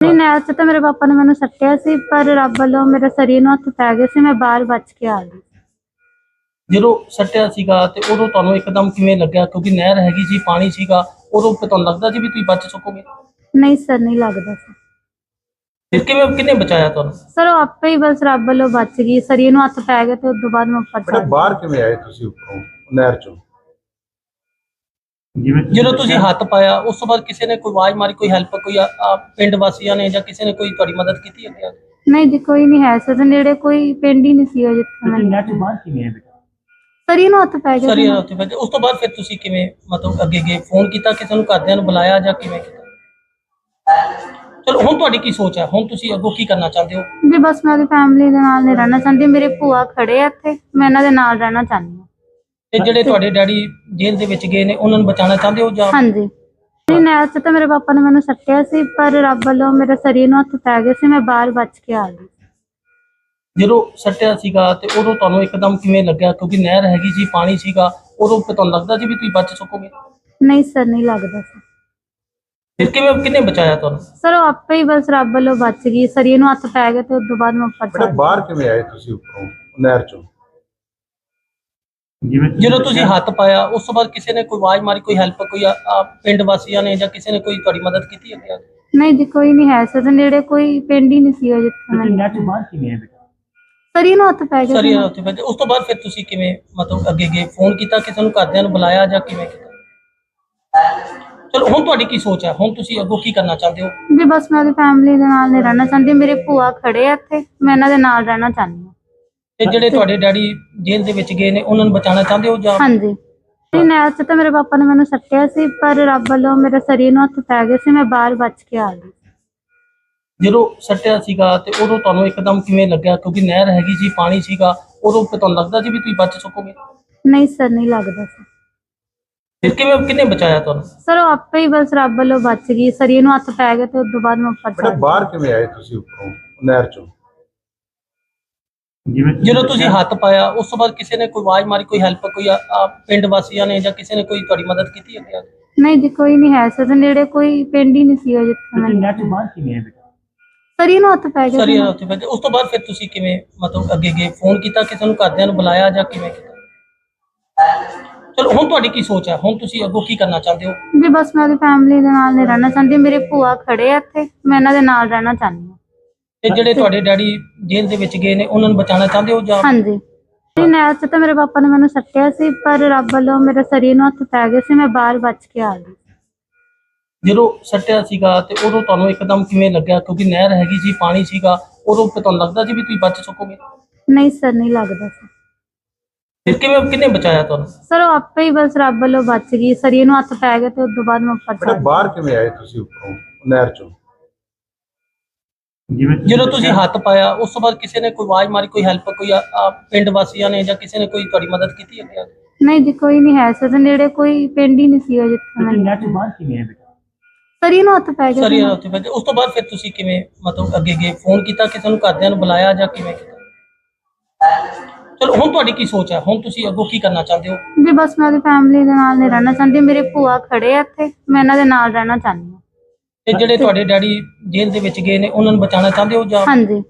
ਨਹੀਂ ਨਹਿਰ 'ਚ ਤਾਂ ਮੇਰੇ ਪਾਪਾ ਨੇ ਮੈਨੂੰ ਸੱਟਿਆ ਸੀ ਪਰ ਰੱਬ ਵੱਲੋਂ ਮੇਰੇ ਸਰੀਰ ਨੂੰ ਹੱਥ ਪੈ ਗਏ ਸੀ ਮੈਂ ਬਾਹਰ ਬਚ ਕੇ ਆ ਗਈ ਜਦੋਂ ਸੱਟਿਆ ਸੀਗਾ ਤੇ ਉਦੋਂ ਤੁਹਾਨੂੰ ਇੱਕਦਮ ਕਿਵੇਂ ਲੱਗਿਆ? ਕਿਉਂਕਿ ਨਹਿਰ ਹੈਗੀ ਸੀ ਪਾਣੀ ਸੀਗਾ ਉਦੋਂ ਫਿਰ ਤੁਹਾਨੂੰ ਲੱਗਦਾ ਸੀ ਵੀ ਤੁਸੀਂ ਬਚ ਸਕੋਗੇ? ਨਹੀਂ ਸਰ ਨਹੀਂ ਲੱਗਦਾ ਸੀ। ਫਿਰ ਕਿਵੇਂ ਕਿੰਨੇ ਬਚਾਇਆ ਤੁਹਾਨੂੰ? ਸਰ ਉਹ ਆਪੇ ਹੀ ਬਸ ਰੱਬ ਵੱਲੋਂ ਬਚ ਗਈ ਸਰੀਰ ਨੂੰ ਹੱਥ ਪੈ ਗਏ ਤੇ ਉਸ ਤੋਂ ਬਾਅਦ ਮੈਂ ਉੱਪਰ ਬੇਟਾ ਚੜ੍ਹ ਗਈ ਬਾਹਰ ਕਿਵੇਂ ਆਏ ਤੁਸੀਂ ਉੱਪਰੋਂ? ਨਹਿਰ ਚੋਂ? ਜਦੋਂ ਤੁਸੀਂ ਹੱਥ ਪਾਇਆ ਉਸ ਤੋਂ ਬਾਅਦ ਕਿਸੇ ਨੇ ਕੋਈ ਆਵਾਜ਼ ਮਾਰੀ ਕੋਈ ਹੈਲਪ ਕੋਈ ਆ- ਆ ਪਿੰਡ ਵਾਸੀਆਂ ਨੇ ਜਾਂ ਕਿਸੇ ਨੇ ਕੋਈ ਤੁਹਾਡੀ ਮਦਦ ਕੀਤੀ ਅੱਗੇ ਆ ਕੇ? ਨਹੀਂ ਜੀ ਕੋਈ ਨਹੀਂ ਹੈ ਸਰ ਨੇੜੇ ਕੋਈ ਪਿੰਡ ਹੀ ਨਹੀਂ ਸੀ ਉਹ ਜਿੱਥੇ ਮੈਂ ਨੈਟ ਬਾਹਰ ਕਿਵੇਂ ਹੈ ਬੇਟਾ? ਸਰੀਰ ਨੂੰ ਹੱਥ ਪੈ ਗਏ ਸਰ ਸੀ ਇਹ ਉੱਥੇ ਫਿਰ ਉਸ ਤੋਂ ਬਾਅਦ ਫਿਰ ਤੁਸੀਂ ਕਿਵੇਂ ਮਤਲਬ ਅੱਗੇ ਗਏ ਫੋਨ ਕੀਤਾ ਕਿਸੇ ਨੂੰ ਘਰਦਿਆਂ ਨੂੰ ਬੁਲਾਇਆ ਜਾਂ ਕਿਵੇਂ ਕੀਤਾ? ਚਲੋ ਹੁਣ ਤੁਹਾਡੀ ਕੀ ਸੋਚ ਹੈ? ਹੁਣ ਤੁਸੀਂ ਅੱਗੋਂ ਕੀ ਕਰਨਾ ਚਾਹੁੰਦੇ ਹੋ? ਜੀ ਬਸ ਮੈਂ ਉਹਦੀ ਫੈਮਿਲੀ ਦੇ ਨਾਲ ਨਹੀਂ ਰਹਿਣਾ ਚਾਹੁੰਦੀ। ਮੇਰੇ ਭੂਆ ਖੜੇ ਆ ਇੱਥੇ। ਮੈਂ ਇਹਨਾਂ ਦੇ ਨਾਲ ਰਹਿਣਾ ਚਾਹੁੰਦੀ ਹਾਂ। ਤੇ ਜਿਹੜੇ ਤੁਹਾਡੇ ਡੈਡੀ ਜੇਲ੍ਹ ਦੇ ਵਿੱਚ ਗਏ ਨੇ ਉਹਨਾਂ ਨੂੰ ਬਚਾਉਣਾ ਚਾਹੁੰਦੇ ਹੋ ਜਾਂ ਹਾਂਜੀ। ਨਹੀਂ ਨਹਿਰ 'ਚ ਤਾਂ ਮੇਰੇ ਪਾਪਾ ਨੇ ਮੈਨੂੰ ਸੱਟਿਆ ਸੀ ਪਰ ਰੱਬ ਵੱਲੋਂ ਮੇਰੇ ਸਰੀਰ ਨੂੰ ਹੱਥ ਪੈ ਗਏ ਸੀ ਮੈਂ ਬਾਹਰ ਬਚ ਕੇ ਆ ਗਈ। ਜਦੋਂ ਸੱਟਿਆ ਸੀਗਾ ਤੇ ਉਦੋਂ ਤੁਹਾਨੂੰ ਇੱਕਦਮ ਕਿਵੇਂ ਲੱਗਿਆ? ਕਿਉਂਕਿ ਨਹਿਰ ਹੈਗੀ ਸੀ ਪਾਣੀ ਸੀਗਾ ਉਦੋਂ ਫਿਰ ਤੁਹਾਨੂੰ ਲੱਗਦਾ ਸੀ ਵੀ ਤੁਸੀਂ ਬਚ ਸਕੋਗੇ? ਨਹੀਂ ਸਰ ਨਹੀਂ ਲੱਗਦਾ ਸੀ। ਫਿਰ ਕਿਵੇਂ ਕਿੰਨੇ ਬਚਾਇਆ ਤੁਹਾਨੂੰ? ਸਰ ਉਹ ਆਪੇ ਹੀ ਬਸ ਰੱਬ ਵੱਲੋਂ ਬਚ ਗਈ ਸਰੀਰ ਨੂੰ ਹੱਥ ਪੈ ਗਏ ਤੇ ਉਸ ਤੋਂ ਬਾਅਦ ਮੈਂ ਉੱਪਰ ਬੇਟਾ ਚੜ੍ਹ ਗਈ ਬਾਹਰ ਕਿਵੇਂ ਆਏ ਤੁਸੀਂ ਉੱਪਰੋਂ ਨਹਿਰ ਚੋਂ? ਜਿਵੇਂ ਜਦੋਂ ਤੁਸੀਂ ਹੱਥ ਪਾਇਆ ਉਸ ਤੋਂ ਬਾਅਦ ਕਿਸੇ ਨੇ ਕੋਈ ਆਵਾਜ਼ ਮਾਰੀ ਕੋਈ ਹੈਲਪ ਕੋਈ ਆ- ਆ ਪਿੰਡ ਵਾਸੀਆਂ ਨੇ ਜਾਂ ਕਿਸੇ ਨੇ ਕੋਈ ਤੁਹਾਡੀ ਮਦਦ ਕੀਤੀ ਅੱਗੇ ਆ ਕੇ? ਨਹੀਂ ਜੀ ਕੋਈ ਨਹੀਂ ਹੈ ਸਰ ਨੇੜੇ ਕੋਈ ਪਿੰਡ ਹੀ ਨਹੀਂ ਸੀ ਉਹ ਜਿੱਥੇ ਮੈਂ ਨੈਟ ਬਾਹਰ ਕਿਵੇਂ ਹੈ ਬੇਟਾ? ਸਰੀਰ ਨੂੰ ਹੱਥ ਪੈ ਗਏ ਸਰ ਇਹ ਉੱਥੇ ਉਸ ਤੋਂ ਬਾਅਦ ਫਿਰ ਤੁਸੀਂ ਕਿਵੇਂ ਮਤਲਬ ਅੱਗੇ ਗਏ ਫੋਨ ਕੀਤਾ ਕਿਸੇ ਨੂੰ ਘਰਦਿਆਂ ਨੂੰ ਬੁਲਾਇਆ ਜਾਂ ਕਿਵੇਂ ਕੀਤਾ? ਚਲੋ ਹੁਣ ਤੁਹਾਡੀ ਕੀ ਸੋਚ ਹੈ? ਹੁਣ ਤੁਸੀਂ ਅੱਗੋਂ ਕੀ ਕਰਨਾ ਚਾਹੁੰਦੇ ਹੋ? ਜੀ ਬਸ ਮੈਂ ਉਹਦੀ ਫੈਮਿਲੀ ਦੇ ਨਾਲ ਨਹੀਂ ਰਹਿਣਾ ਚਾਹੁੰਦੀ। ਮੇਰੇ ਭੂਆ ਖੜੇ ਆ ਇੱਥੇ। ਮੈਂ ਇਹਨਾਂ ਦੇ ਨਾਲ ਰਹਿਣਾ ਚਾਹੁੰਦੀ ਹਾਂ। ਤੇ ਜਿਹੜੇ ਤੁਹਾਡੇ ਡੈਡੀ ਜੇਲ੍ਹ ਦੇ ਵਿੱਚ ਗਏ ਨੇ ਉਹਨਾਂ ਨੂੰ ਬਚਾਉਣਾ ਚਾਹੁੰਦੇ ਹੋ ਜਾਂ ਹਾਂਜੀ। ਨਹੀਂ ਨਹਿਰ 'ਚ ਤਾਂ ਮੇਰੇ ਪਾਪਾ ਨੇ ਮੈਨੂੰ ਸੱਟਿਆ ਸੀ ਪਰ ਰੱਬ ਵੱਲੋਂ ਮੇਰੇ ਸਰੀਰ ਨੂੰ ਹੱਥ ਪੈ ਗਏ ਸੀ ਮੈਂ ਬਾਹਰ ਬਚ ਕੇ ਆ ਗਈ ਜਦੋਂ ਸੱਟਿਆ ਸੀਗਾ ਤੇ ਉਦੋਂ ਤੁਹਾਨੂੰ ਇੱਕਦਮ ਕਿਵੇਂ ਲੱਗਿਆ? ਕਿਉਂਕਿ ਨਹਿਰ ਹੈਗੀ ਸੀ ਪਾਣੀ ਸੀਗਾ ਉਦੋਂ ਫਿਰ ਤੁਹਾਨੂੰ ਲੱਗਦਾ ਸੀ ਵੀ ਤੁਸੀਂ ਬਚ ਸਕੋਗੇ? ਨਹੀਂ ਸਰ ਨਹੀਂ ਲੱਗਦਾ ਸੀ। ਫਿਰ ਕਿਵੇਂ ਕਿੰਨੇ ਬਚਾਇਆ ਤੁਹਾਨੂੰ? ਸਰ ਉਹ ਆਪੇ ਹੀ ਬਸ ਰੱਬ ਵੱਲੋਂ ਬਚ ਗਈ ਸਰੀਰ ਨੂੰ ਹੱਥ ਪੈ ਗਏ ਤੇ ਉਸ ਤੋਂ ਬਾਅਦ ਮੈਂ ਉੱਪਰ ਬੇਟਾ ਚੜ੍ਹ ਗਈ ਬਾਹਰ ਕਿਵੇਂ ਆਏ ਤੁਸੀਂ ਉੱਪਰੋਂ? ਨਹਿਰ ਚੋਂ? ਜਿਵੇਂ ਜਦੋਂ ਤੁਸੀਂ ਹੱਥ ਪਾਇਆ ਉਸ ਤੋਂ ਬਾਅਦ ਕਿਸੇ ਨੇ ਕੋਈ ਆਵਾਜ਼ ਮਾਰੀ ਕੋਈ ਹੈਲਪ ਕੋਈ ਆ- ਆ ਪਿੰਡ ਵਾਸੀਆਂ ਨੇ ਜਾਂ ਕਿਸੇ ਨੇ ਕੋਈ ਤੁਹਾਡੀ ਮਦਦ ਕੀਤੀ ਅੱਗੇ ਆ ਕੇ? ਨਹੀਂ ਜੀ ਕੋਈ ਨਹੀਂ ਹੈ ਸਰ ਨੇੜੇ ਕੋਈ ਪਿੰਡ ਹੀ ਨਹੀਂ ਸੀ ਉਹ ਜਿੱਥੇ ਮੈਂ ਨੈਟ ਬਾਹਰ ਕਿਵੇਂ ਹੈ ਬੇਟਾ? ਸਰੀਰ ਨੂੰ ਹੱਥ ਪੈ ਗਏ ਸਰ ਸੀ ਇਹ ਉੱਥੇ ਉਸ ਤੋਂ ਬਾਅਦ ਫਿਰ ਤੁਸੀਂ ਕਿਵੇਂ ਮਤਲਬ ਅੱਗੇ ਗਏ ਫੋਨ ਕੀਤਾ ਕਿਸੇ ਨੂੰ ਘਰਦਿਆਂ ਨੂੰ ਬੁਲਾਇਆ ਜਾਂ ਕਿਵੇਂ ਕੀਤਾ? ਚਲੋ ਹੁਣ ਤੁਹਾਡੀ ਕੀ ਸੋਚ ਹੈ? ਹੁਣ ਤੁਸੀਂ ਅੱਗੋਂ ਕੀ ਕਰਨਾ ਚਾਹੁੰਦੇ ਹੋ? ਜੀ ਬਸ ਮੈਂ ਉਹਦੀ ਫੈਮਿਲੀ ਦੇ ਨਾਲ ਨਹੀਂ ਰਹਿਣਾ ਚਾਹੁੰਦੀ। ਮੇਰੇ ਭੂਆ ਖੜੇ ਆ ਇੱਥੇ। ਮੈਂ ਇਹਨਾਂ ਦੇ ਨਾਲ ਰਹਿਣਾ ਚਾਹੁੰਦੀ ਹਾਂ। ਤੇ ਜਿਹੜੇ ਤੁਹਾਡੇ ਡੈਡੀ ਜੇਲ੍ਹ ਦੇ ਵਿੱਚ ਗਏ ਨੇ ਉਹਨਾਂ ਨੂੰ ਬਚਾਉਣਾ ਚਾਹੁੰਦੇ ਹੋ ਜਾਂ ਹਾਂਜੀ। ਨਹੀਂ ਨਹਿਰ 'ਚ ਤਾਂ ਮੇਰੇ ਪਾਪਾ ਨੇ ਮੈਨੂੰ ਸੱਟਿਆ ਸੀ ਪਰ ਰੱਬ ਵੱਲੋਂ ਮੇਰੇ ਸਰੀਰ ਨੂੰ ਹੱਥ ਪੈ ਗਏ ਸੀ ਮੈਂ ਬਾਹਰ ਬਚ ਕੇ ਆ ਗਈ। ਜਦੋਂ ਸੱਟਿਆ ਸੀਗਾ ਤੇ ਉਦੋਂ ਤੁਹਾਨੂੰ ਇੱਕਦਮ ਕਿਵੇਂ ਲੱਗਿਆ? ਕਿਉਂਕਿ ਨਹਿਰ ਹੈਗੀ ਸੀ ਪਾਣੀ ਸੀਗਾ ਉਦੋਂ ਫਿਰ ਤੁਹਾਨੂੰ ਲੱਗਦਾ ਸੀ ਵੀ ਤੁਸੀਂ ਬਚ ਸਕੋਗੇ? ਨਹੀਂ ਸਰ ਨਹੀਂ ਲੱਗਦਾ ਸੀ। ਫਿਰ ਕਿਵੇਂ ਕਿੰਨੇ ਬਚਾਇਆ ਤੁਹਾਨੂੰ? ਸਰ ਉਹ ਆਪੇ ਹੀ ਬਸ ਰੱਬ ਵੱਲੋਂ ਬਚ ਗਈ ਸਰੀਰ ਨੂੰ ਹੱਥ ਪੈ ਗਏ ਤੇ ਉਸ ਤੋਂ ਬਾਅਦ ਮੈਂ ਉੱਪਰ ਬੇਟਾ ਚੜ੍ਹ ਗਈ ਬਾਹਰ ਕਿਵੇਂ ਆਏ ਤੁਸੀਂ ਉੱਪਰੋਂ? ਨਹਿਰ ਚੋਂ? ਜਿਵੇਂ ਜਦੋਂ ਤੁਸੀਂ ਹੱਥ ਪਾਇਆ ਉਸ ਤੋਂ ਬਾਅਦ ਕਿਸੇ ਨੇ ਕੋਈ ਆਵਾਜ਼ ਮਾਰੀ ਕੋਈ ਹੈਲਪ ਕੋਈ ਆ- ਆ ਪਿੰਡ ਵਾਸੀਆਂ ਨੇ ਜਾਂ ਕਿਸੇ ਨੇ ਕੋਈ ਤੁਹਾਡੀ ਮਦਦ ਕੀਤੀ ਅੱਗੇ ਆ ਕੇ? ਨਹੀਂ ਜੀ ਕੋਈ ਨਹੀਂ ਹੈ ਸਰ ਨੇੜੇ ਕੋਈ ਪਿੰਡ ਹੀ ਨਹੀਂ ਸੀ ਉਹ ਜਿੱਥੇ ਮੈਂ ਨੈਟ ਬਾਹਰ ਕਿਵੇਂ ਹੈ ਬੇਟਾ? ਸਰੀਰ ਨੂੰ ਹੱਥ ਪੈ ਗਏ ਸਰ ਸੀ ਇਹ ਉੱਥੇ ਉਸ ਤੋਂ ਬਾਅਦ ਫਿਰ ਤੁਸੀਂ ਕਿਵੇਂ ਮਤਲਬ ਅੱਗੇ ਗਏ ਫੋਨ ਕੀਤਾ ਕਿਸੇ ਨੂੰ ਘਰਦਿਆਂ ਨੂੰ ਬੁਲਾਇਆ ਜਾਂ ਕਿਵੇਂ ਕੀਤਾ? ਚਲੋ ਹੁਣ ਤੁਹਾਡੀ ਕੀ ਸੋਚ ਹੈ? ਹੁਣ ਤੁਸੀਂ ਅੱਗੋਂ ਕੀ ਕਰਨਾ ਚਾਹੁੰਦੇ ਹੋ? ਜੀ ਬਸ ਮੈਂ ਉਹਦੀ ਫੈਮਿਲੀ ਦੇ ਨਾਲ ਨਹੀਂ ਰਹਿਣਾ ਚਾਹੁੰਦੀ। ਮੇਰੇ ਭੂਆ ਖੜੇ ਆ ਇੱਥੇ। ਮੈਂ ਇਹਨਾਂ ਦੇ ਨਾਲ ਰਹਿਣਾ ਚਾਹੁੰਦੀ ਹਾਂ। ਤੇ ਜਿਹੜੇ ਤੁਹਾਡੇ ਡੈਡੀ ਜੇਲ੍ਹ ਦੇ ਵਿੱਚ ਗਏ ਨੇ, ਉਹਨਾਂ ਨੂੰ ਬਚਾਉਣਾ ਚਾਹੁੰਦੇ ਹੋ ਜਾਂ ਹਾਂਜੀ।